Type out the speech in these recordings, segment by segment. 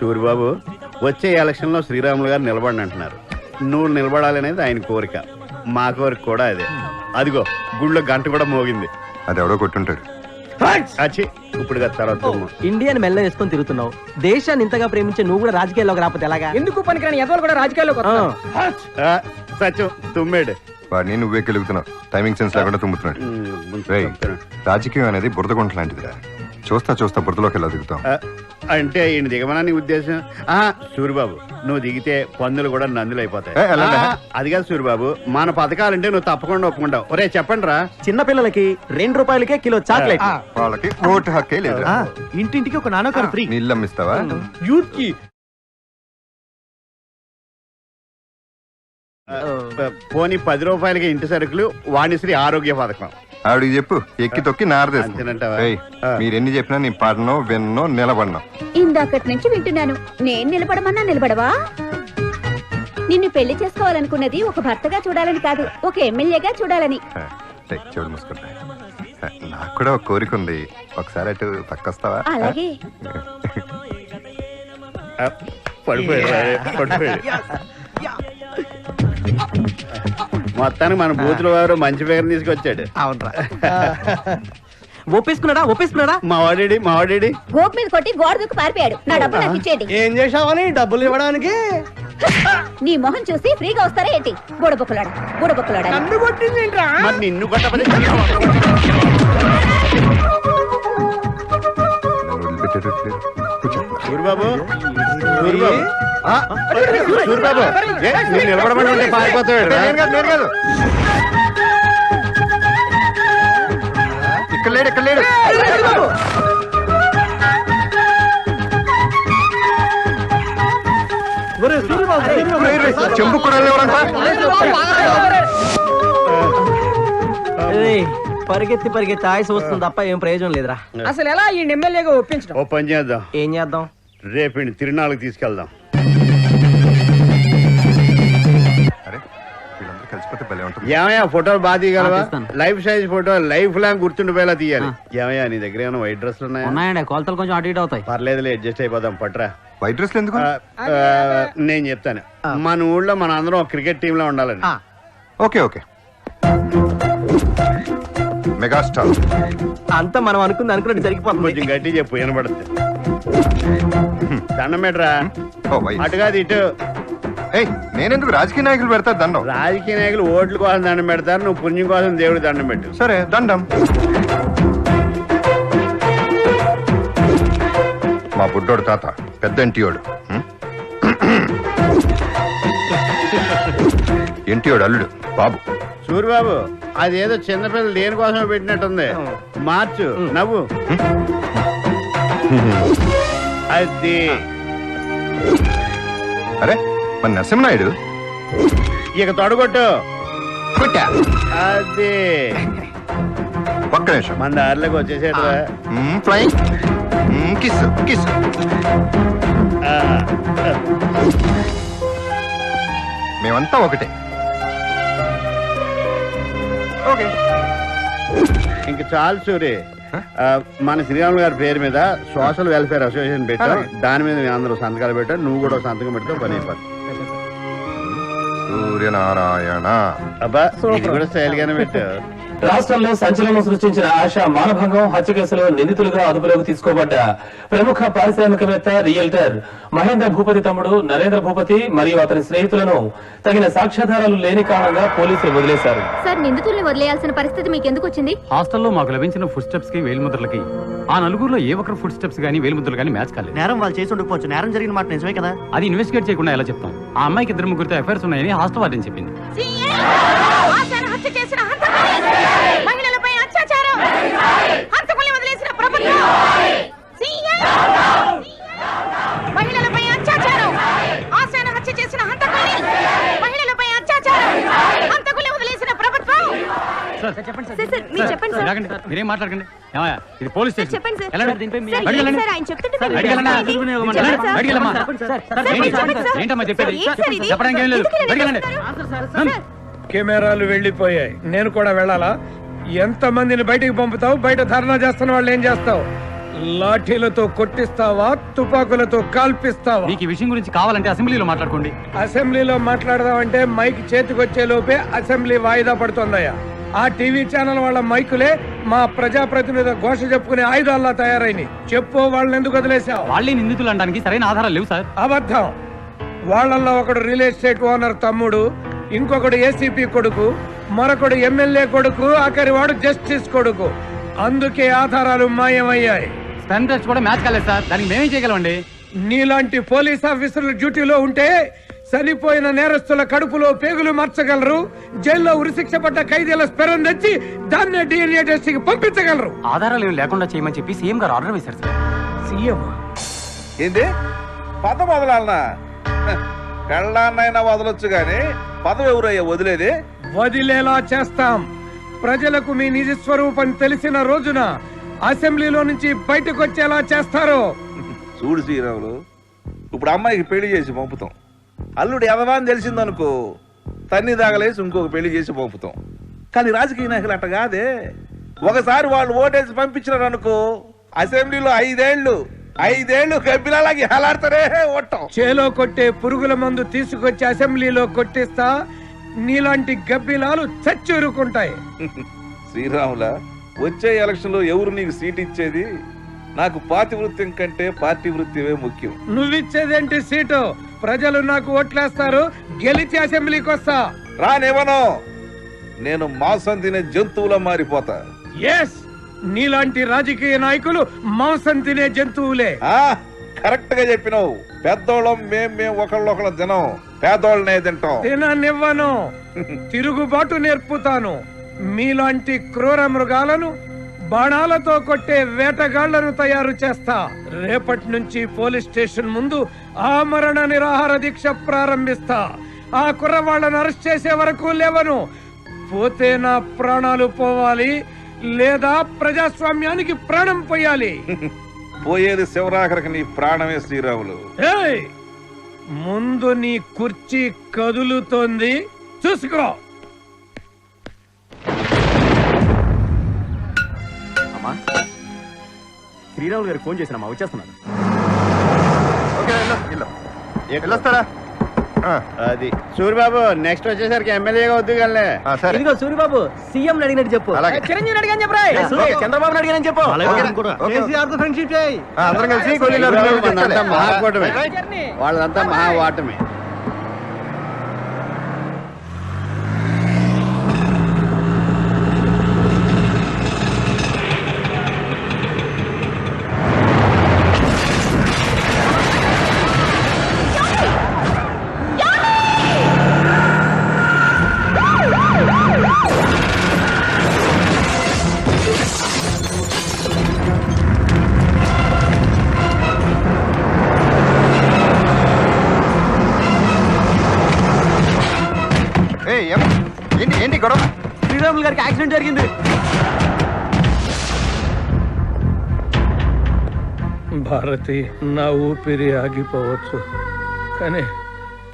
సూరిబాబు వచ్చే ఎలక్షన్లో శ్రీరాములు గారు నిలబడి అంటున్నారు. నువ్వు నిలబడాలనేది ఆయన కోరిక. మా కోరిక కూడా అదే. అదిగో గుళ్ళో గంట కూడా మోగింది. అది ఎవడో కొట్టుంటాడు. అచ్చి ఇప్పుడు తర్వాత. ఇండియన్ మెల్ల వేసుకొని తిరుగుతున్నావు. దేశాన్ని ఇంతగా ప్రేమించే నువ్వు కూడా రాజకీయాల్లోకి రాకపోతే ఎలాగా? ఎందుకు పనికిరాని ఎదవలు కూడా రాజకీయాల్లోకి సత్యం తుమ్మేడు. వాడిని నువ్వే గెలుగుతున్నావు టైమింగ్ సెన్స్ లేకుండా తుమ్ముతున్నాడు. రాజకీయం అనేది బురద గుంట లాంటిదిరా. చూస్తా చూస్తా బురదలోకి ఎలా దిగుతాం అంటే ఈయన దిగమనా నీ ఉద్దేశం? ఆ సూరిబాబు నువ్వు దిగితే పందులు కూడా నందులు అయిపోతాయి అది కాదు సూరిబాబు మన పథకాలంటే నువ్వు తప్పకుండా ఒప్పుకుంటావు. ఒరే చెప్పండి రా. చిన్న పిల్లలకి రెండు రూపాయలకే కిలో చాక్లెట్. వాళ్ళకి ఓటు హక్కే లేదు ఇంటింటికి ఒక నానో ఫ్రీ. నీళ్ళు అమ్మిస్తావా? యూత్కి పోనీ పది రూపాయలకి ఇంటి సరుకులు వాణిశ్రీ ఆరోగ్య పథకం. ఆవిడికి చెప్పు ఎక్కి తొక్కి అంతేనంటావా? ఆ. మీరు ఎన్ని చెప్పినా నీ పడనో విన్నో నిలబడినో. ఇందాకటి నుంచి వింటున్నాను. నేను నిలబడమన్నా నిలబడవా? నిన్ను పెళ్ళి చేసుకోవాలనుకున్నది ఒక భర్తగా చూడాలని కాదు ఒక ఎమ్మెల్యేగా చూడాలని. హ, రేయ్, చెవులు మూసుకుంటా. హ, నాకు కూడా ఒక కోరిక ఉంది. ఒకసారి అటు పక్కొస్తావా అలాగే. పడిపోయాడు పడిపోయాడు. మొత్తానికి మన బూతుల వారు మంచి పేరు తీసుకొచ్చాడు. అవునరా. ఒప్పేసుకున్నాడా? ఒప్పేసుకున్నాడా? మా వాడేడి మా వాడేడి. గోపు మీద కొట్టి గోడ దూకి పారిపోయాడు. నా డబ్బు నాకు ఇచ్చేయండి. ఏం చేసావని డబ్బులు ఇవ్వడానికి? నీ మొహం చూసి ఫ్రీగా వస్తారా ఏంటి? బుడబొక్కలాడు? బుడబొక్కలాడు? నన్ను కొట్టింది ఏంట్రా? మరి నిన్ను కొట్టబడి వదిలిపెట్టేటట్లేదు కూర్చో. ఏ, నేను నిలబడమని ఉంటే పారిపోతాడు రా. నేను కాదు, నేను కాదు. ఇక్కడ లేడు ఇక్కడ లేడు. రేయ్, రేయ్, చెంబు కూడా లేవరంట ఏయ్, పరిగెత్తి పరిగెత్తి ఆయుసు వస్తుంది తప్ప ఏం ప్రయోజనం లేదురా. అసలు ఎలా ఈ ఎమ్మెల్యేగా ఒప్పించడం? ఓ పని చేద్దాం. ఏం చేద్దాం? రేపు ఈయన తిరునాళ్ళకి తీసుకెళ్దాం. అరే వీళ్ళందరూ కలిసిపోతే భలే ఉంటుంది. ఏమయ్యా ఫోటోలు బాగా తీయగలవా? తీస్తాను. Life size photo life long గుర్తుండిపోయేలా తీయాలి. ఏమయ్యా నీ దగ్గర ఏమైనా వైట్ డ్రెస్లు ఉన్నాయా? ఉన్నాయండి కొలతలు కొంచెం అటు ఇటు అవుతాయి. పర్లేదులే అడ్జస్ట్ అయిపోదాం పట్రా వైట్ డ్రెస్లు ఎందుకు? ఆ, ఆ, నేను చెప్తాను. మన ఊళ్ళో మన అందరం ఒక క్రికెట్ టీమ్లో ఉండాలని ఓకే ఓకే. మెగాస్టార్. అంతా మనం అనుకుంది అనుకున్నట్టు జరిగిపోతుంది. కొంచెం గట్టి చెప్పు వినబడుతుంది. దండం పెట్టరా ఓ అటు కాదు ఇటు. ఏయ్ నేనెందుకు రాజకీయ నాయకులు పెడతా దండం? రాజకీయ నాయకులు ఓట్ల కోసం దండం పెడతారు నువ్వు పుణ్యం కోసం దేవుడి దండం పెట్టు. సరే దండం. మా బుడ్డోడు తాత పెద్ద ఇంటియోడు హ్మ్? ఇంటియోడు అల్లుడు బాబు. సూరిబాబు అదేదో చిన్నపిల్లలు దేని కోసం పెట్టినట్టుంది. మార్చు నవ్వు. అది. అరే మన నరసింహనాయుడు. ఇక తొడగొట్టు. కొట్టా. అది. ఒక్క నిమిషం. మన దారిలోకి వచ్చేసాడు ఫ్లయింగ్ కిస్ కిస్ మేమంతా ఒకటే. ఓకే. ఇంక చాలు సూరి. మన శ్రీరాములు గారి పేరు మీద సోషల్ వెల్ఫేర్ అసోసియేషన్ పెట్టాం. దాని మీద మేము అందరూ సంతకాలు పెట్టాం. నువ్వు కూడా సంతకం పెడితే పని అయిపోతుంది సూర్యనారాయణ. అబ్బా ఇది కూడా స్టైల్ గానే పెట్టావు. రాష్ట్రంలో సంచలనం సృష్టించిన ఆశ మానభంగం హత్య కేసులో నిందితులుగా అదుపులోకి తీసుకోబడ్డ ప్రముఖ పారిశ్రామికవేత్త రియల్టర్ మహేంద్ర భూపతి తమ్ముడు నరేంద్ర భూపతి మరియు అతని స్నేహితులను తగిన సాక్ష్యాధారాలు లేని కారణంగా పోలీసులు వదిలేశారు. సార్ నిందితుల్ని వదిలేయాల్సిన పరిస్థితి మీకు ఎందుకు వచ్చింది? హాస్టల్లో మాకు లభించిన ఫుడ్ స్టెప్స్కి వేలిముద్రలకి ఆ నలుగురులో ఏ ఒక్కరు ఫుడ్ స్టెప్స్ గానీ వేలిముద్రలు గానీ మ్యాచ్ కాలేదు. నేరం వాళ్ళు చేసి ఉండకపోవచ్చు. నేరం జరిగిన మాట నిజమే కదా? అది ఇన్వెస్టిగేట్ చేయకుండా ఎలా చెప్తాం? ఆ అమ్మాయికి ఇద్దరు ముగ్గురితో అఫైర్స్ ఉన్నాయని హాస్టల్ వార్డెన్ చెప్పింది. హత్య చేసిన మహిళలపై అత్యాచారం. హంతకుల్ని వదిలేసిన ప్రభుత్వం. మహిళలపై అత్యాచారం. ఆశాన హత్య చేసిన హంతకుల్ని. మహిళలపై అత్యాచారం. హంతకుల్ని వదిలేసిన ప్రభుత్వం. మీరు మాట్లాడకండి. ఇది పోలీస్ స్టేషన్. చెప్పండి సార్. ఆయన చెప్తుంటే. ఏంటమ్మా చెప్పేది? చెప్పడానికి ఏం లేదు. కెమెరాలు వెళ్ళిపోయాయి. నేను కూడా వెళ్ళాలా? ఎంత మందిని బయటికి పంపుతావు? బయట ధర్నా చేస్తున్న వాళ్ళు ఏం చేస్తావు? లాఠీలతో కొట్టిస్తావా? తుపాకులతో కాల్పిస్తావా? మీకు ఈ విషయం గురించి కావాలంటే అసెంబ్లీలో మాట్లాడుకోండి. అసెంబ్లీలో మాట్లాడదామంటే మైక్ చేతికొచ్చే లోపే అసెంబ్లీ వాయిదా పడుతుందయ్యా. ఆ టీవీ ఛానల్ వాళ్ళ మైకులే మా ప్రజాప్రతినిధి ఘోష చెప్పుకునే ఆయుధాల్లా తయారైనవి చెప్పు వాళ్ళని ఎందుకు వదిలేసావు వాళ్ళే నిందితులు అనడానికి సరైన ఆధారాలు లేవు సార్. అబద్ధం. వాళ్ళల్లో ఒకడు రియల్ ఎస్టేట్ ఓనర్ తమ్ముడు ఇంకొకడు ఏసీపీ కొడుకు మరొకడు ఎమ్మెల్యే కొడుకు ఆఖరి వాడు జస్టిస్ కొడుకు. అందుకే ఆధారాలు మాయమయ్యాయి. టెస్ట్ కూడా మ్యాచ్ కాలేదు సార్. దానికి మేమేం చేయగలమండి? నీలాంటి పోలీస్ ఆఫీసర్లు డ్యూటీలో ఉంటే చనిపోయిన నేరస్తుల కడుపులో పేగులు మార్చగలరు జైల్లో ఉరిశిక్ష పడ్డ ఖైదీల స్పెరం తెచ్చి దాన్నే డిఎన్ఏ టెస్ట్కి పంపించగలరు. ఆధారాలు ఏమి లేకుండా చేయమని చెప్పి సీఎం గారు ఆర్డర్ వేశారు సార్. సీఎం ఏంది? పద మొదలన్నా పెళ్ళాన్నైనా వదలొచ్చు గాని పదవి ఎవరయ్యా వదిలేది? వదిలేలా చేస్తాం. ప్రజలకు మీ నిజ స్వరూపం తెలిసిన రోజున అసెంబ్లీలో నుంచి బయటకు వచ్చేలా చేస్తారు. చూడు శ్రీరాములు ఇప్పుడు అమ్మాయికి పెళ్ళి చేసి పంపుతాం. అల్లుడు ఎదవా అని తెలిసిందనుకో తన్ని దాగలేసి ఇంకొక పెళ్ళి చేసి పంపుతాం. కానీ రాజకీయ నాయకులు అట్ట కాదే. ఒకసారి వాళ్ళు ఓటేసి పంపించినారు అనుకో అసెంబ్లీలో ఐదేళ్ళు ఐదేళ్ళు గబ్బిలాగి హలాడతారే ఓటం. చేలో కొట్టే పురుగుల మందు తీసుకొచ్చి అసెంబ్లీలో కొట్టిస్తా నీలాంటి గబ్బిలాలు చచ్చూరుకుంటాయి. శ్రీరాముల వచ్చే ఎలక్షన్లో ఎవరు నీకు సీట్ ఇచ్చేది? నాకు పాతి వృత్యం కంటే పార్టీ వృత్తివే ముఖ్యం. నువ్విచ్చేదేంటి సీటు? ప్రజలు నాకు ఓట్లేస్తారు గెలిచి అసెంబ్లీకి వస్తా. రానివ్వను. నేను మాంసం తినే జంతువులా మారిపోతా. ఎస్ నీలాంటి రాజకీయ నాయకులు మాంసం తినే జంతువులే. ఆ కరెక్ట్గా చెప్పినావు. పెద్దోళ్ళం మేం మేం ఒకళ్ళొకళ్ళ తినం పేదోళ్ళనే తింటాం. తిననివ్వను తిరుగుబాటు నేర్పుతాను. మీలాంటి క్రూర మృగాలను బాణాలతో కొట్టే వేటగాళ్ళను తయారు చేస్తా. రేపటి నుంచి పోలీస్ స్టేషన్ ముందు ఆమరణ నిరాహార దీక్ష ప్రారంభిస్తా. ఆ కుర్రవాళ్ళను అరెస్ట్ చేసే వరకు లేవను. పోతే నా ప్రాణాలు పోవాలి. లేదా ప్రజాస్వామ్యానికి ప్రాణం పోయాలి. పోయేది శివరాఖరికి నీ ప్రాణమే శ్రీరాములు. ఏయ్! ముందు నీ కుర్చీ కదులుతోంది. చూసుకో. అమ్మా శ్రీరాములు గారు ఫోన్ చేసినమ్మా వచ్చేస్తున్నాను. ఓకే వెళ్ళు, వెళ్ళు. వెళ్ళొస్తారా? అది. సూర్యబాబు నెక్స్ట్ వచ్చేసరికి ఎమ్మెల్యేగా వద్దు ఆ, సరే. ఇదిగో సూరిబాబు సీఎం అడిగినట్టు చెప్పు. అలాగే. చిరంజీవి అడిగాని చెప్పరా చంద్రబాబు అడిగినని చెప్పు. ఓకే. ఫ్రెండ్షిప్ చేయి. ఆ, అందరం కలిసి. మహాకూటమే రైట్, రైట్. వాళ్ళంతా మహావాటమే. ఏయ్, ఏంటి గొడవ? శ్రీరాములు గారికి యాక్సిడెంట్ జరిగింది. భారతి నా ఊపిరి ఆగిపోవచ్చు. కానీ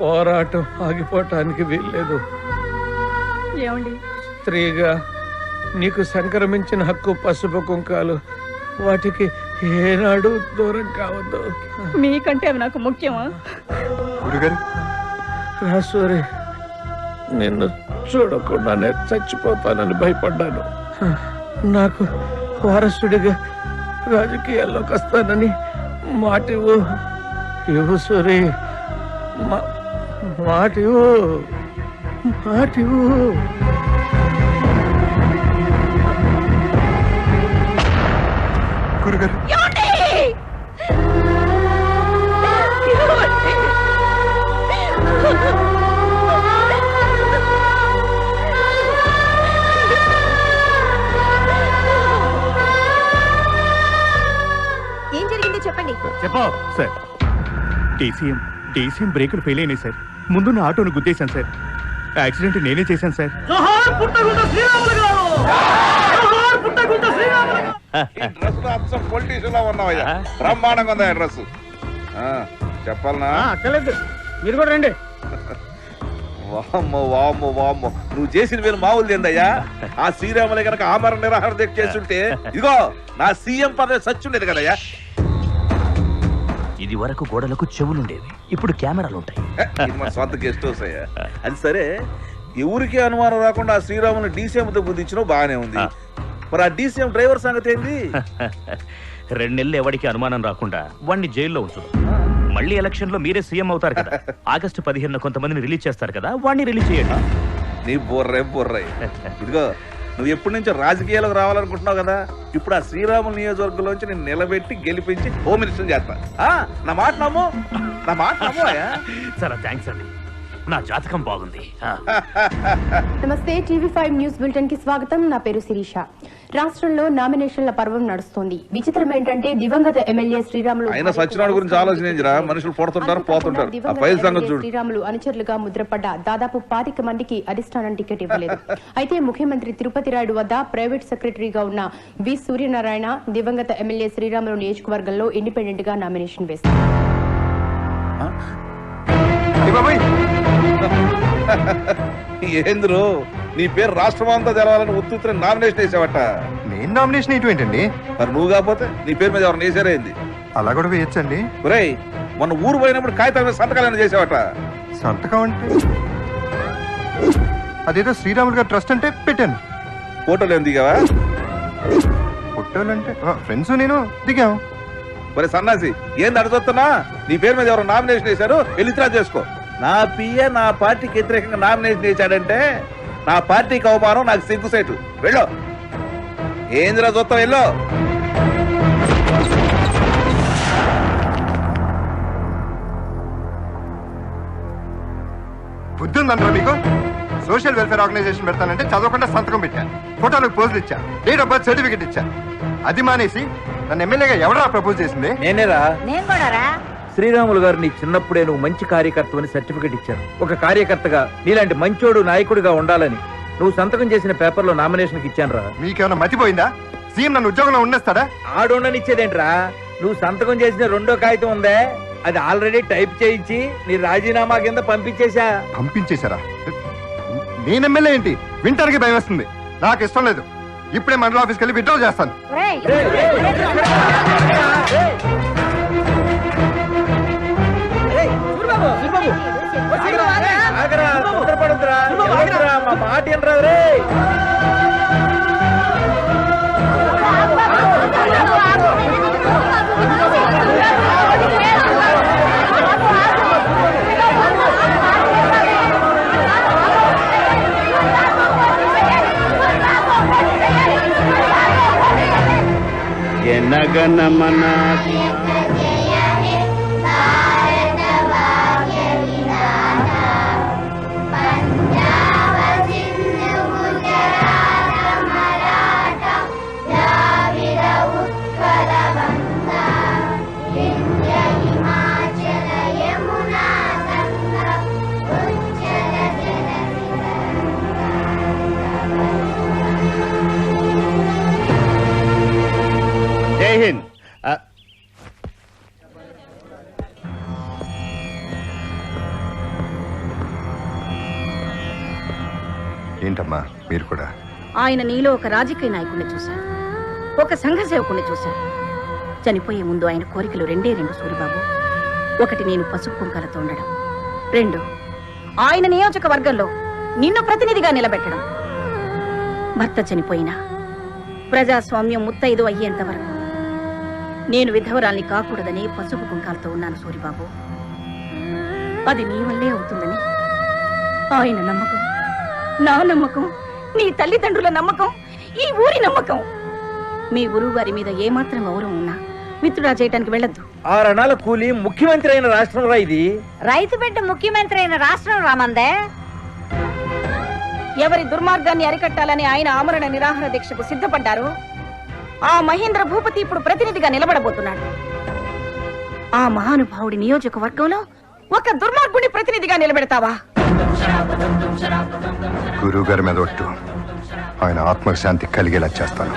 పోరాటం ఆగిపోవటానికి వీల్లేదు. ఏమండి? స్త్రీగా నీకు సంక్రమించిన హక్కు పసుపు కుంకాలు వాటికి ఏనాడు దూరం కావద్దు. మీకంటే అవి నాకు ముఖ్యమా? గురుగారు. రాసూరి నిన్ను చూడకుండానే చచ్చిపోతానని భయపడ్డాను. నాకు వారసుడిగా రాజకీయాల్లోకి వస్తానని మాటివు ఇవ్వు సూరి. మా- మాటివు మాటివు గురుగారు. సార్. డీసీఎం డీసీఎం బ్రేకులు ఫెయిల్ అయినాయి సార్. ముందు నా ఆటోను గుద్దేశాను సార్. యాక్సిడెంట్ నేనే చేశాను సార్. బ్రహ్మాండంగా ఉందా డ్రెస్. చెప్పాలనా? అక్కర్లేదు. మీరు కూడా రండి. వామ్మో వామ్మో వామ్మో. నువ్వు చేసిన వేలు మామూలు ఏందయ్యా ఆ శ్రీరాములే గనక ఆమరణ నిరాహార దీక్ష చేస్తుంటే ఇదిగో నా సీఎం పదవి సచ్చుండేది కదయ్యా. ఇది వరకు గోడలకు చెవులుండేవి. ఇప్పుడు కెమెరాలు ఉంటాయి ఇది సొంత గెస్ట్ హౌస్ అయ్యా. అది సరే ఎవరికి అనుమానం రాకుండా ఆ శ్రీరాముని డీసీఎం తో బుద్ధించడం బాగానే ఉంది. మరి ఆ డీసీఎం డ్రైవర్ సంగతి ఏంది? రెండు నెలలు ఎవరికి అనుమానం రాకుండా వాణ్ణి జైల్లో ఉంచుదాం. మళ్ళీ ఎలక్షన్లో మీరే సీఎం అవుతారు కదా. ఆగస్టు పదిహేను కొంతమందిని రిలీజ్ చేస్తారు కదా వాణ్ణి రిలీజ్ చేయండి. నీ బొర్రే బొర్రే. ఇదిగో నువ్వు ఎప్పటి నుంచో రాజకీయాలకు రావాలనుకుంటున్నావు కదా? ఇప్పుడు ఆ శ్రీరాములు నియోజకవర్గంలోంచి నేను నిలబెట్టి గెలిపించి హోమ్ మినిస్టర్ చేస్తా. నా మాట నమ్ము. నా మాట నమ్ము చాలా థ్యాంక్స్ అండి. నా జాతకం బాగుంది. నమస్తే టీవీ ఫైవ్ న్యూస్ బులెటిన్కి స్వాగతం. నా పేరు శిరీష. రాష్ట్రంలో నామినేషన్ల పర్వం నడుస్తోంది. విచిత్రం ఏంటంటే దివంగత ఎమ్మెల్యే శ్రీరాములు అయినా సత్యనారాయణ గురించి ఆలోచన ఏందిరా మనుషులు పుడుతుంటారు పోతుంటారు. ఆ దివంగత ఫైల్ సంగతి ఎమ్మెల్యే చూడు. శ్రీరాములు అనుచరులుగా ముద్రపడ్డ దాదాపు పాతిక మందికి అధిష్టానం టికెట్ ఇవ్వలేదు. అయితే ముఖ్యమంత్రి తిరుపతి రాయుడు వద్ద ప్రైవేట్ సెక్రటరీగా ఉన్న వి సూర్యనారాయణ దివంగత ఎమ్మెల్యే శ్రీరాములు నియోజకవర్గంలో ఇండిపెండెంట్గా నామినేషన్ వేశారు ఏంద్రు? నీ పేరు రాష్ట్రం అంతా తెలవాలని ఉత్తుత్తున నామినేషన్ వేసావట. నేను నామినేషన్ ఏంటండి మరి నువ్వు కాకపోతే నీ పేరు మీద ఎవరిని వేసారేంది? అలా కూడా వేయచ్చండి. ఒరేయ్ మొన్న ఊరు పోయినప్పుడు కాగితాల మీద సంతకాలను చేసావట? సంతకం అంటే? అదేదో శ్రీరాములు గారు ట్రస్ట్ అంటే పెట్టాను. ఫోటోలు ఏం దిగావా? ఫోటోలు అంటే? ఫ్రెండ్స్ నేను దిగాం మరి సన్నాసి ఏంది అడుగుతున్నా నీ పేరు మీద ఎవరు నామినేషన్ వేశారు వెళ్ళిత్రా చేసుకో. నా పిఏ నా పార్టీకి వ్యతిరేకంగా నామినేషన్ వేశాడంటే నా పార్టీకి అవమానం నాకు సిగ్గుసేటు వెళ్ళు. ఏందిరా చూస్తావు వెళ్ళు. బుద్ధి ఉందంటారా మీకు? సోషల్ వెల్ఫేర్ ఆర్గనైజేషన్ పెడతానంటే చదవకుండా సంతకం పెట్టాను. ఫోటోలకు పోజులు ఇచ్చా డేట్ ఆఫ్ బర్త్ సర్టిఫికెట్ ఇచ్చా అది మానేసి నన్ను ఎమ్మెల్యేగా ఎవరా ప్రపోజ్ చేసింది? నేనేరా. నేను కూడా రా. శ్రీరాములు గారు నీ చిన్నప్పుడే నువ్వు మంచి కార్యకర్తవని సర్టిఫికెట్ ఇచ్చారు. ఒక కార్యకర్తగా నీలాంటి మంచోడు నాయకుడిగా ఉండాలని నువ్వు సంతకం చేసిన పేపర్లో నామినేషన్కి ఇచ్చాను రా మీకేమైనా మతిపోయిందా? సీఎం నన్ను ఉద్యోగంలో ఉండేస్తాడా ఆడుండనిచ్చేదేంట్రా? నువ్వు సంతకం చేసిన రెండో కాగితం ఉందే? అది ఆల్రెడీ టైప్ చేయించి నీ రాజీనామా కింద పంపించేశా. పంపించేశారా? నేను ఎమ్మెల్యే ఏంటి? వింటానికి భయం వస్తుంది. నాకు ఇష్టం లేదు. ఇప్పుడే మండల ఆఫీస్కి వెళ్ళి విత్డ్రా చేస్తాను. ఆగరా, తొందరపడొద్దురా. ఎవరురా? మా మాట రే ಗಗನ ಮನ ఆయన నీలో ఒక రాజకీయ నాయకుడిని చూశారు. ఒక సంఘ సేవకుడిని చూశారు. చనిపోయే ముందు ఆయన కోరికలు రెండే రెండు సూరిబాబు. ఒకటి నేను పసుపు కుంకాలతో ఉండడం. రెండు ఆయన నియోజకవర్గంలో నిన్ను ప్రతినిధిగా నిలబెట్టడం. భర్త చనిపోయినా ప్రజాస్వామ్యం ముత్తైదు అయ్యేంత వరకు నేను విధవరాల్ని కాకూడదని పసుపు కుంకాలతో ఉన్నాను సూరిబాబు. అది నీ వల్లే అవుతుందని ఆయన నమ్మకం నా నమ్మకం. నీ తల్లిదండ్రుల నమ్మకం ఈ ఊరి నమ్మకం. మీ గురువు గారి మీద ఏమాత్రం గౌరవం ఉన్నా మిత్రుడా చేయటానికి వెళ్ళొద్దు. ఆరణాల కూలి ముఖ్యమంత్రి అయిన రాష్ట్రం రా ఇది. రైతు బిడ్డ ముఖ్యమంత్రి అయిన రాష్ట్రం రామందే ఎవరి దుర్మార్గాన్ని అరికట్టాలని ఆయన ఆమరణ నిరాహార దీక్షకు సిద్ధపడ్డారు ఆ మహేంద్ర భూపతి ఇప్పుడు ప్రతినిధిగా నిలబడబోతున్నాడు. ఆ మహానుభావుడి నియోజకవర్గంలో ఒక దుర్మార్గుడి ప్రతినిధిగా నిలబెడతావా? గురువు గారి మీద ఒట్టు. ఆయన ఆత్మశాంతి కలిగేలా చేస్తాను.